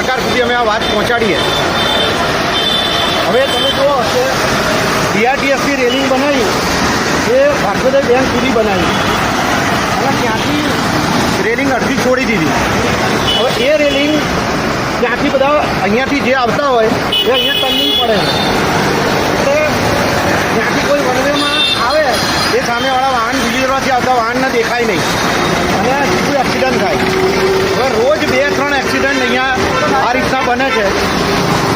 પહોંચાડીએ. હવે તમે જુઓ કે બીઆરટીએસની રેલિંગ બનાવી, એ ભાગવદર બેન સુધી બનાવી. અને ત્યાંથી રેલિંગ અડધી છોડી દીધી. હવે એ રેલિંગ ત્યાંથી બધા અહીંયાથી જે આવતા હોય, એ અહીંયા ટર્નિંગ પડે. એટલે ત્યાંથી કોઈ વનવેમાં આવે, એ સામેવાળા વાહન બીજી આવતા વાહનને દેખાય નહીં અને સીધું એક્સિડન્ટ થાય હવે રોજ બે ત્રણ એક્સિડન્ટ અહીંયા આ રીતના બને છે.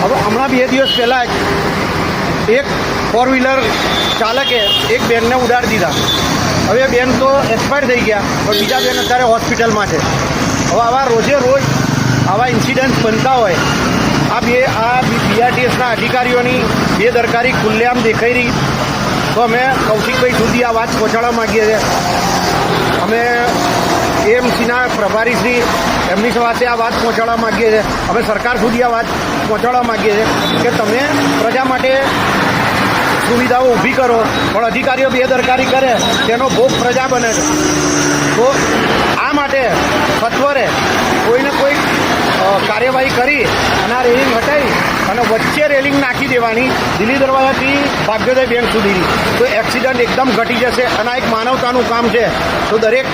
હવે હમણાં બે દિવસ પહેલાં જ એક ફોર વ્હીલર ચાલકે એક બેનને ઉડાડી દીધા. હવે બેન તો એક્સપાયર થઈ ગયા, પણ બીજા બેન અત્યારે હોસ્પિટલમાં છે. હવે આવા રોજે રોજ આવા ઇન્સિડન્ટ બનતા હોય. આ બે, આ બીઆરટીએસના અધિકારીઓની બેદરકારી ખુલ્લેઆમ દેખાઈ રહી. તો અમે કૌશિકભાઈ સુધી આ વાત પહોંચાડવા માગીએ છીએ. અમે એએમસીના પ્રભારીશ્રી એમની સાથે આ વાત પહોંચાડવા માગીએ છીએ. અમે સરકાર સુધી આ વાત પહોંચાડવા માગીએ છીએ કે તમે પ્રજા માટે સુવિધાઓ ઊભી કરો, પણ અધિકારીઓ બેદરકારી કરે, તેનો ભોગ પ્રજા બને છે. તો આ માટે સત્વરે કોઈને કોઈ કાર્યવાહી કરી અને આ રેલિંગ હટાવી અને વચ્ચે રેલિંગ નાખી દેવાની દિલ્હી દરવાજાથી ભાગ્યોદય બેંક સુધીની તો એક્સિડન્ટ એકદમ ઘટી જશે અને આ એક માનવતાનું કામ છે. તો દરેક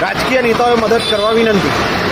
રાજકીય નેતાઓએ મદદ કરવા વિનંતી.